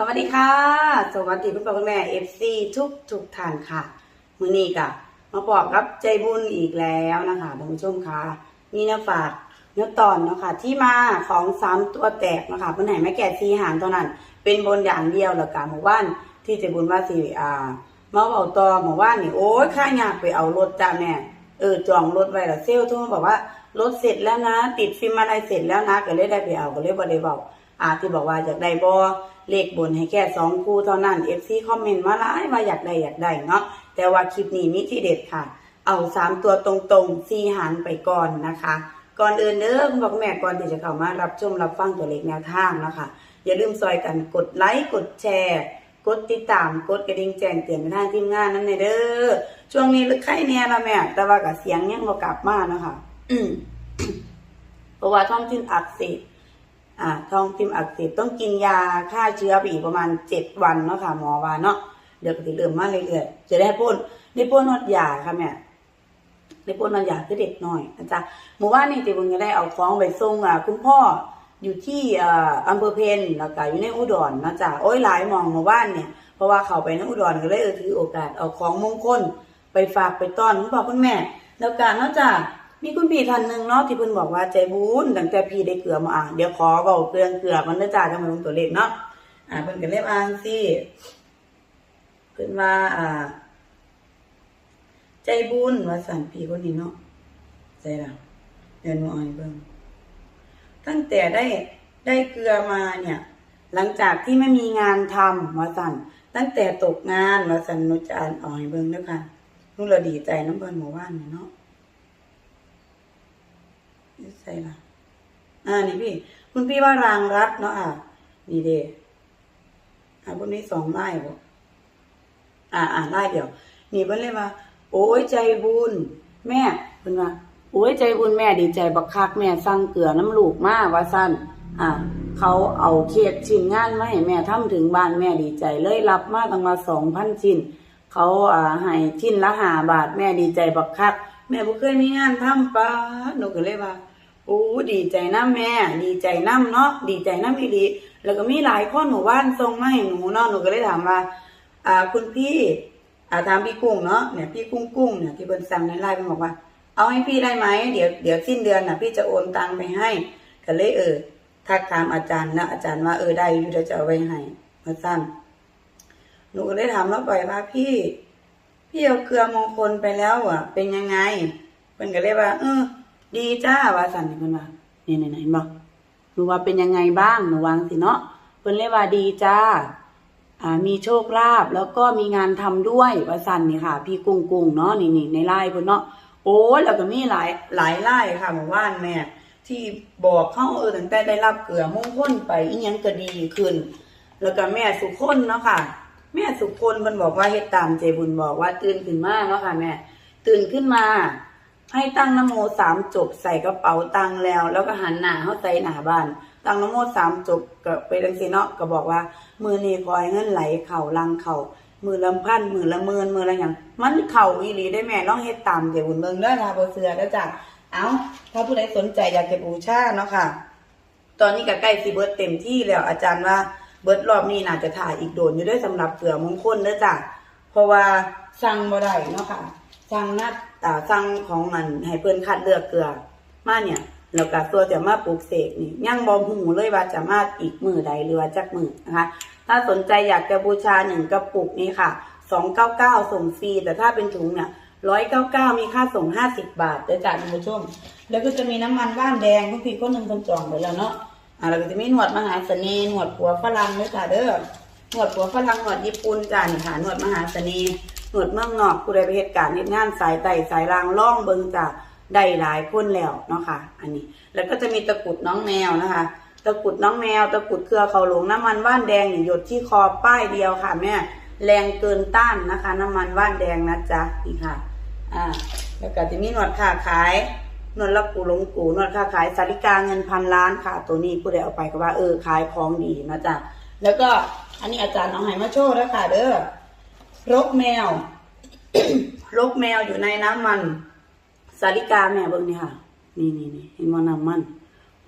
สวัสดีค่ะ สวัสดีคุณพ่อคุณแม่เอฟซีทุกทุกท่านค่ะ มือนี้กะมาบอกกับใจบุญอีกแล้วนะคะท่านผู้ชมค่ะมีเนื้อฝากเนื้อตอนเนาะค่ะที่มาของสามตัวแตกนะคะเพื่อนไหนไม่แก่ซีหางเท่านั้น เป็นบนอย่างเดียวแล้วกันหมู่บ้านที่ใจบุญว่าสิอ่ามาเอาตอหมู่บ้านนี่โอ้ยข้ายากไปเอารถจ้าแม่เออจองรถไว้แล้วเซลล์โทรมาบอกว่ารถเสร็จแล้วนะ ติดฟิล์มอะไรเสร็จแล้วนะก็เลยได้ไปเอาก็เลยบ่ได้บอกอาที่บอกว่าอยากได้บอ เลขบนให้แค่สองคู่เท่านั้น FC คอมเมนต์มาหลายว่าอยากได้อยากได้เนาะแต่ว่าคลิปนี้มีที่เด็ดค่ะ เอาสามตัวตรงๆซีหางไปก่อนนะคะก่อนอื่นเด้อคุณพ่อแม่ก่อนที่จะเข้ามารับชมรับฟังตัวเลขแนวทางนะคะอย่าลืมซอยกันกดไลค์กดแชร์ กดติดตามกดกระดิ่งแจ้งเตือนไปทางทีมงานนั่นเด้อช่วงนี้ลึกไข้แน่ละแม่ แต่ว่ากับเสียงยังบ่กลับมาเนะคะอืมเพราะว่าท้องทิ้นอักเสบ อ่าท้องทิมอักเสบต้องกินยาฆ่าเชื้อไปอีกประมาณเจ็ดวันเนาะค่ะหมอว่าเนาะเดี๋ยวก็จะเริ่มมาเรื่อยๆจะได้พ่นได้พ่นนวดยาค่ะแม่ได้พ่นนวดยาคือเด็กหน้อยนะจ๊ะหมู่บ้านนี่ติบุญก็ได้เอาของไปส่งอะคุณพ่ออยู่ที่อ่าอำเภอเพนแล้วก็อยู่ในอุดรนะจ๊ะโอ้ยหลายมองหมู่บ้านเนี่ยเพราะว่าเขาไปในอุดรก็เลยเออถือโอกาสเอาของมงคลไปฝากไปต้อนคุณพ่อคุณแม่ แล้วก็นอกจาก มีคุณพี่ท่านหนึ่งเนาะที่เพิ่นบอกว่าใจบุญตั้งแต่พี่ได้เกลือมาอะเดี๋ยวขอเบาเกลืองเกลือมันนะจ้าจะมาลงตัวเลขเนาะอ่าเพิ่นก็เรียกอ่างสิเพิ่นว่าอ่า ใจบุญว่าสั่นพี่คนนี้เนาะใจเราเดี๋ยวหนูเอาให้เบิ่งตั้งแต่ได้ได้เกลือมาเนี่ย หลังจากที่ไม่มีงานทำว่าสั่นตั้งแต่ตกงานว่าสั่นหนูจะอ่านเอาให้เบิ่งเด้อค่ะหนูละดีใจน้ำเพิ่นหมู่บ้านเนาะ นี่ใส่ละอ่านี่พี่ คุณพี่ว่ารางรัดเนาะอะนี่เด้อ่าพวกนี้สองไล่บ่อ่าอ่าไล่เดี๋ยว นี่เพิ่นเลยว่า โอ้ยใจบุญ แม่เพิ่นว่าโอ้ยใจบุญแม่ดีใจบักคักแม่สั่งเกลือน้ำลูกมาว่าซั่นอ่าเขาเอาเคสชิ้นงานมาให้แม่ทำถึงบ้านแม่ดีใจเลยรับมาตั้งมาสองพันชิ้น เขาอ่าให้ชิ้นละหาบาทแม่ดีใจบักคัก แม่บ่เคยมีงานทำปะหนูก็เลยว่าโอ้ดีใจน้ำแม่ ดีใจน้ำเนาะดีใจน้ำอีดีแล้วก็มีหลายคนหมู่บ้านส่งมาให้หนูเนาะหนูก็เลยถามว่า อ่า คุณพี่อ่าถามพี่กุ้งเนาะเนี่ยพี่กุ้งกุ้งเนี่ยที่เพิ่นสั่งในไลน์เพิ่นบอกว่า เอาให้พี่ได้ไหมเดี๋ยวเดี๋ยวสิ้นเดือนน่ะ พี่จะโอนตังไปให้ก็เลยเออทักถามอาจารย์นะอาจารย์ว่าเออได้อยู่เดี๋ยวจะเอาไว้ให้มาสั้นหนูก็เลยถามแล้วไปว่าพี่ พี่เอาเกลือมงคลไปแล้วอะ เป็นยังไงเพิ่นก็เลยว่า เออ ดีจ้าว่าสั่นเพิ่นว่านี่ไหนๆเห็นบ่หนูว่าเป็นยังไงบ้างหนูวางสิเนาะเพิ่นเลยว่าดีจ้าอ่ามีโชคลาภแล้วก็มีงานทำด้วยว่าสั่นนี่ค่ะ พี่กุ้งกุ้งเนาะนี่นี่ในไลน์เพิ่นเนาะโอ้แล้วก็มีหลายหลายไลน์ค่ะหมู่บ้านแม่ที่บอกเข้าเออตั้งแต่ได้รับเกลือมงคลไปอีหยังก็ดีขึ้น แล้วก็แม่สุคนเนาะค่ะ แม่สุคนมันบอกว่าเฮ็ดตามใจบุญบอกว่าตื่นขึ้นมาเนาะค่ะแม่ตื่นขึ้นมา ให้ตั้งนโมสามจบใส่กระเป๋าตังแล้ว แล้วก็หันหน้าเข้าใส่หน้าบ้าน ตั้งนโมสามจบก็ไปดังสีเนาะก็บอกว่า มือนี้คอยเงินไหลเข่าลังเข่ามือละพันมือละหมื่นมือละหยังมันเข่าอีหลีได้แม่ลองเฮ็ดตามใจบุญเบิ่งเด้อทาบ่เสือเด้อจ้ะเอาถ้าผู้ใดสนใจอยากจะบูชาเนาะค่ะ ตอนนี้ก็ใกล้สิเบิร์ดเต็มที่แล้วอาจารย์ว่า เบิดรอบนี้น่าจะถ่ายอีกโดนอยู่ด้วยสำหรับเสือมงคลเด้อจ้ะเพราะว่าสั่งบ่ได้เนาะค่ะสั่งนัดอ่าสั่งของมันให้เพิ่นคัดเลือกเกลือมาเนี่ยแล้วก็ตัวจะมาปลูกเสกนี่ยังบ่ฮู้เลยว่าจะมาอีกมือใดหรือว่าจักมือนะคะ ถ้าสนใจอยากจะบูชาหนึ่งกระปุกนี้ค่ะสองเก้าเก้าส่งฟรีแต่ถ้าเป็นถุงเนี่ยร้อยเก้าเก้ามีค่าส่งห้าสิบบาทเด้อจ้ะท่านผู้ชมแล้วก็จะมีน้ำมันว่านแดงทุกพี่คนหนึ่งคนจองไปแล้วเนาะ อ่าแล้วก็จะมีหนวดมหาเสน่ห์หนวดผัวฝรั่งด้วยจ้ะเด้อหนวดผัวฝรั่งหนวดญี่ปุ่นจ้ะนี่ค่ะหนวดมหาเสน่ห์หนวดเมืองนอกผู้ใดไปเหตุการณ์เหตุงานสายไต่สายรางล่องเบิงจ้ะได้หลายคนแล้วเนาะค่ะ อันนี้ แล้วก็จะมีตะกุดน้องแมวนะคะ ตะกุดน้องแมว ตะกุดเครือเขาหลงน้ำมันว่านแดงหยดที่คอป้ายเดียวค่ะแม่แรงเกินต้านนะคะ น้ำมันว่านแดงนะจ๊ะนี่ค่ะ อ่า แล้วก็จะมีหนวดค้าขาย นวดรับกูหลงกูนวดค้าขายสาริกาเงินพันล้านค่ะ ตัวนี้ผู้ใดเอาไปก็ว่าเออขายของดีนะจ๊ะแล้วก็อันนี้อาจารย์เอาให้มาโชว์แล้วค่ะ เด้อรกแมวรกแมวอยู่ในน้ำมันสาริกาแม่เบิ่งนี่ค่ะ นี่นี่นี่เห็นว่าน้ำมัน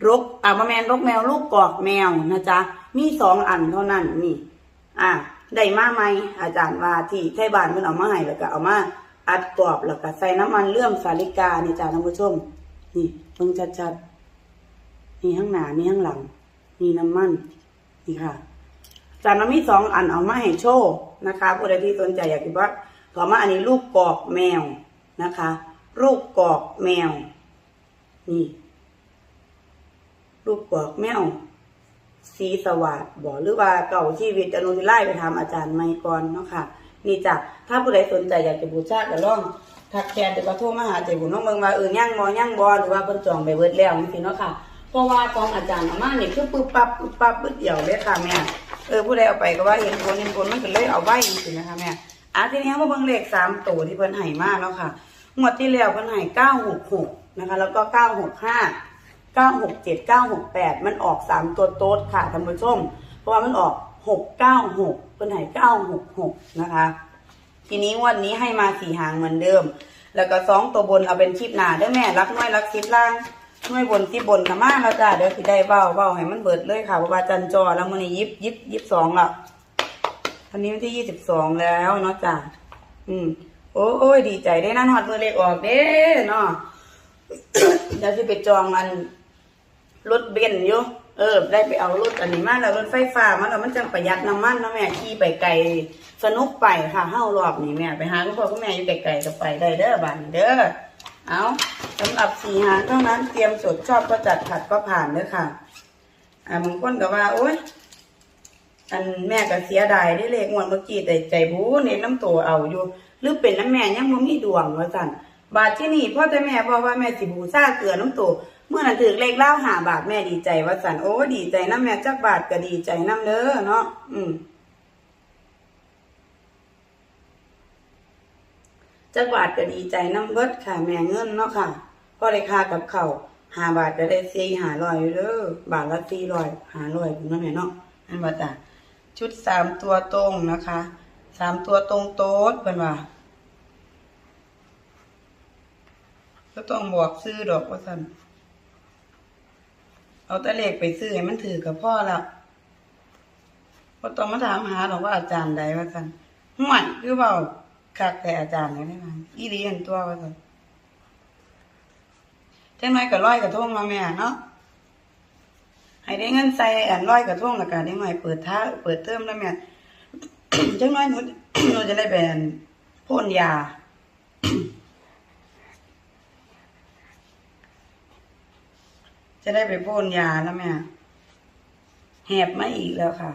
รกอ่ามาแมนรกแมวลูกกอกแมวนะจ๊ะมีสองอันเท่านั้นนี่ อะได้มาไหมอาจารย์ว่าที่ไทยบ้านเพิ่นเอามาให้แล้วก็เอามาอัดกรอบแล้วก็ใส่น้ำมันเลื่อมสาลิกานี่จ้าท่านผู้ชม นี่เบิ่งชัดๆนี่ข้างหน้านี่ข้างหลังนี่น้ำมันนี่ค่ะจานน้ำมีสองอันเอามาให้โชว์นะคะผู้ใดที่สนใจอยากกินว่าต่อมาอันนี้ลูกกอกแมวนะคะ ลูกกอกแมว นี่ ลูกกอกแมว สีสวัสดบอกหรือว่าเก่าชีวิตอนุทิไล่ไปทำอาจารย์ไมกรเนาะค่ะนี่จ้ะถ้าผู้ใดสนใจอยากจะบูชาก็ลอง ทักแชร์หรือว่าโทรมาหาใจบุญน้องเมืองว่าเออย่างบอย่างบอหรือว่าเพิ่นจองไปเบิดแล้วนี่สิเนาะค่ะเพราะว่าของอาจารย์อามานี่คือปึ๊บปั๊บปึ๊บปั๊บปึ๊บเดี่ยวเลยค่ะแม่เออผู้ใดเอาไปก็ว่าเห็นผลเห็นผลมันก็เลยเอาไว้จริงๆนะคะแม่อะทีนี้มาเบิ่งเลขสามตัวที่เพิ่นให้มาเนาะค่ะงวดที่แล้วเพิ่นให้เก้าหกหกนะคะ แล้วก็เก้าหกห้าเก้าหกเจ็ดเก้าหกแปดมันออกสามตัวโต๊ดค่ะท่านผู้ชม เพราะว่ามันออกหกเก้าหกเพิ่นให้เก้าหกหกนะคะ ทีนี้งวันนี้ให้มาสี่หางเหมือนเดิม แล้วก็สองตัวบนเอาเป็นคลิปหนาเด้อแม่รักน้อยรักสิบล่างน้อยบนที่บนธรรมาแล้วจ้าเดี๋ยวสิได้เบ้าเบ้าให้มันเบิดเลยค่ะเพราะว่าจันจอแล้วมันอียิบยิบยิบสองละทันนี้วันที่ยี่สิบสองแล้วเนาะจ้าอืมโอ้ยดีใจได้นั่นหอดมือเล็กออกเด้เนาะเดี๋ยวสิไปจองอันรถเบนซ์อยู่ เออ ได้ไปเอารถอันนี้มาแล้วรถไฟฟ้ามาแล้วมันจังประหยัดน้ำมันเนาะแม่ขี่ไปไกลสนุกไปค่ะเฮ้ารอบนี้แม่ไปหาคุณพ่อคุณแม่อยู่ไกลๆก็ไปได้เด้อบ้านเด้อเอาสำหรับสี่หางเท่านั้นเตรียมสดชอบก็จัดขัดก็ผ่านเด้อค่ะ อ่าบางคนก็ว่าโอ๊ยอันแม่ก็เสียดายได้เลขงวดเมื่อกี้แต่ใจบูเน้นน้ำตัวเอาอยู่ หรือเป็นน้ำแม่ยังบ่มีดวงว่าสั่น บาทที่นี่พ่อแต่แม่บอกว่าแม่สิบูซาเกลือน้ำตัวเมื่อนั้นถือเลขเล่าหาบาทแม่ดีใจว่าสันโอ้ดีใจน้ำแม่จักบาทก็ดีใจน้ำเด้อเนาะอืมจักบาทก็ดีใจน้ำเบิดค่ะ แม่เงินเนาะค่ะพ่อได้ค่ากับเขาหาบาทก็ได้สี่หาร้อยเด้อบาทละสี่ร้อยหาร้อยคุณน้าแม่เนาะอันว่าจ้ะชุดสามตัวตรงนะคะสามตัวตรงโต๊ดเป็นว่า ก็ต้องบอกซื้อดอกว่าสันเอาตะเลขไปซื้อให้มันถือกับพ่อแล้วก็ต้องมาถามหาหรอกว่าอาจารย์ใดว่าสันห่วยคือเปล่าคักแต่อาจารย์เลยได้ไหมอีเรียนตัวว่าสันเจ้าน้อยก็ร้อยกระทงมาแม่เนาะให้ได้เงินใส่อันร้อยกระทงแล้วกันได้หน่อยเปิดท้าเปิดเทอมแล้วแม่จังน้อยหนูหนูจะได้เป็นพ่นยา จะได้ไปพ่นยาแล้วแม่แหบมาอีกแล้วค่ะ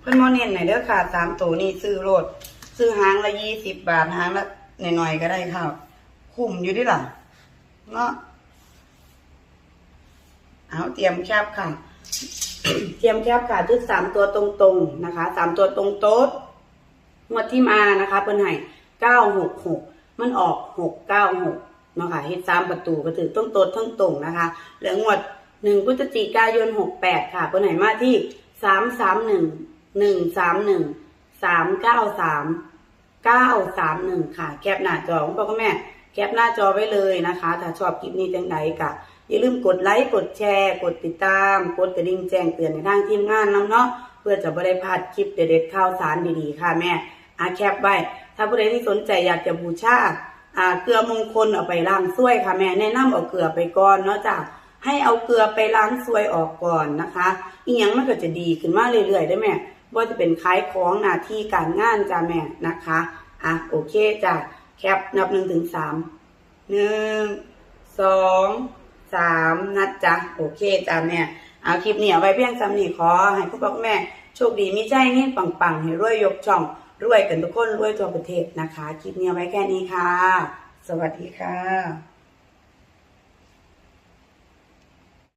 เพิ่อนบ่เน้นไหนเด้อค่ะสามตัวนี่ซื้อโลดซื้อหางละยี่สิบบาทหางละหน่อยๆก็ได้ค่ะ คุ้มอยู่เดิล่ะเนาะเอาเตรียมแคบค่ะ เตรียมแคบค่ะชุดสามตัวตรงๆนะคะสามตัวตรงโต๊ดงวดที่มานะคะเพิ่นให้เก้าหกหกมันออกหกเก้าหกเนาะค่ะเฮ็ดสามประตูก็ถือต้องโต๊ดทั้งตรงนะคะแล้วงวดหนึ่งพฤศจิกายนหกแปดค่ะเพิ่นให้มาที่สามสามหนึ่งหนึ่งสามหนึ่งสามเก้าสามเก้าสามหนึ่งค่ะ แคปหน้าจอคุณพ่อคุณแม่ แคปหน้าจอไว้เลยนะคะ ถ้าชอบคลิปนี้จังใดกะ อย่าลืมกดไลค์กดแชร์ กดติดตาม กดกระดิ่งแจ้งเตือนในทางทีมงานนำเนาะเพื่อจะไม่ได้พลาดคลิปเด็ดๆข่าวสารดีๆค่ะแม่อาแคปไว้ถ้าผู้ใดที่สนใจอยากจะบูชาอ่าเกลือมงคลเอาไปล้างซ้วยค่ะแม่แนะนำเอาเกลือไปก่อนเนาะจ้ะให้เอาเกลือไปล้างซ้วยออกก่อนนะคะ อีหยังมันก็จะดีขึ้นมาเรื่อยๆได้แม่ว่าจะเป็นคล้ายของหน้าที่การงานจ้าแม่นะคะอะโอเคจ้ะแคปนับหนึ่งถึงสามหนึ่งสอง สามนัดจ้ะโอเคจ้ะแม่เอาคลิปนี้เอาไว้เพียงจำนีขอให้คุณพ่อคุณแม่โชคดีมีใจนี่ปังๆให้รวยยกช่องรวยกันทุกคนรวยทั่วประเทศนะคะ คลิปนี้เอาไว้แค่นี้ค่ะ สวัสดีค่ะ